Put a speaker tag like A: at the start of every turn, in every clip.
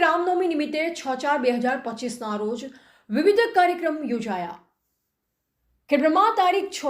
A: છ ચાર બે હજાર પચીસના રોજ વિવિધ કાર્યક્રમ યોજાયા. ખેડબ્રહ્મા તારીખ છ.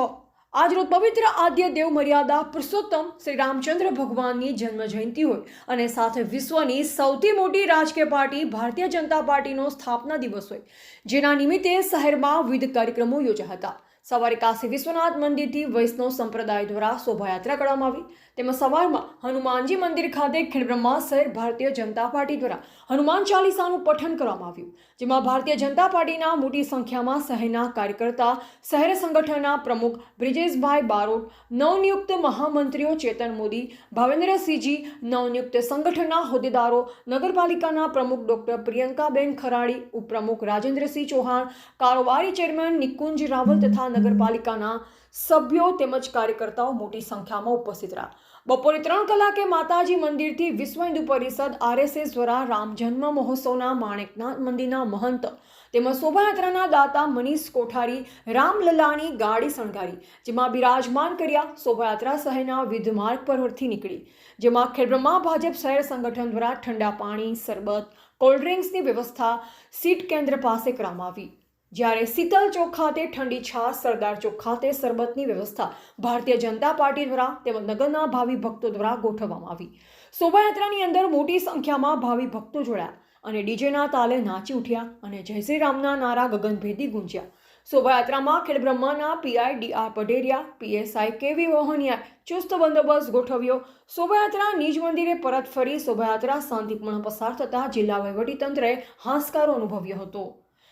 A: આજરોજ પવિત્ર આદ્ય દેવ મર્યાદા પુરુષોત્તમ શ્રી રામચંદ્ર ભગવાનની જન્મ જયંતિ હોય અને સાથે વિશ્વની સૌથી મોટી રાજકીય પાર્ટી ભારતીય જનતા પાર્ટીનો સ્થાપના દિવસ હોય. જેના નિમિત્તે શહેરમાં વિવિધ કાર્યક્રમો યોજાયા હતા. સવારે કાશી વિશ્વનાથ મંદિરથી વૈષ્ણવ સંપ્રદાય દ્વારા શોભાયાત્રા કરવામાં આવી. તેમાં સવારમાં હનુમાનજી મંદિર ખાતે ખેડબ્રહ્મા શહેર ભારતીય જનતા પાર્ટી દ્વારા હનુમાન ચાલીસાનું પઠન કરવામાં આવ્યું. જેમાં ભારતીય જનતા પાર્ટીના મોટી સંખ્યામાં શહેરના કાર્યકર્તા, શહેર સંગઠનના પ્રમુખ બ્રિજેશભાઈ બારોટ, નવનિયુક્ત મહામંત્રીઓ ચેતન મોદી, ભાવેન્દ્રસિંહજી, નવનિયુક્ત સંગઠનના હોદ્દેદારો, નગરપાલિકાના પ્રમુખ ડોક્ટર પ્રિયંકાબેન ખરાડી, ઉપપ્રમુખ રાજેન્દ્રસિંહ ચૌહાણ, કારોબારી ચેરમેન નિકુંજ રાવલ તથા નગરપાલિકાના સભ્યો તેમજ કાર્યકર્તાઓ મોટી સંખ્યામાં ઉપસ્થિત રહ્યા. બપોરે ત્રણ કલાકે માતાજી મંદિરથી વિશ્વ હિન્દુ પરિષદ આરએસએસ દ્વારા રામ જન્મ મહોત્સવના માણેકનાથ મંદિરના મહંત તેમજ શોભાયાત્રાના દાતા મનીષ કોઠારી રામલલાની ગાડી શણગારી, જેમાં બિરાજમાન કર્યા શોભાયાત્રા શહેરના વિધ માર્ગ પરથી નીકળી, જેમાં ખેડબ્રહ્મા ભાજપ શહેર સંગઠન દ્વારા ઠંડા પાણી, શરબત, કોલ્ડ ડ્રિંક્સની વ્યવસ્થા સીટ કેન્દ્ર પાસે કરવામાં આવી. જ્યારે શીતલ ચોક ખાતે ઠંડી છાશ, સરદાર ચોક ખાતે શરબતની વ્યવસ્થા ભારતીય જનતા પાર્ટી દ્વારા તેમજ નગરના ભાવિ ભક્તો દ્વારા ગોઠવવામાં આવી. શોભાયાત્રાની અંદર મોટી સંખ્યામાં ભાવિ ભક્તો જોડાયા અને ડીજેના તાલે નાચી ઉઠ્યા અને જય શ્રી રામના નારા ગગનભેદી ગુંજ્યા. શોભાયાત્રામાં ખેડબ્રહ્માના PI D R Padheriya PSI K V ચુસ્ત બંદોબસ્ત ગોઠવ્યો. શોભાયાત્રા નિજ મંદિરે પરત ફરી શોભાયાત્રા શાંતિપૂર્ણ પસાર થતાં જિલ્લા વહીવટીતંત્રે હાંસકારો અનુભવ્યો હતો.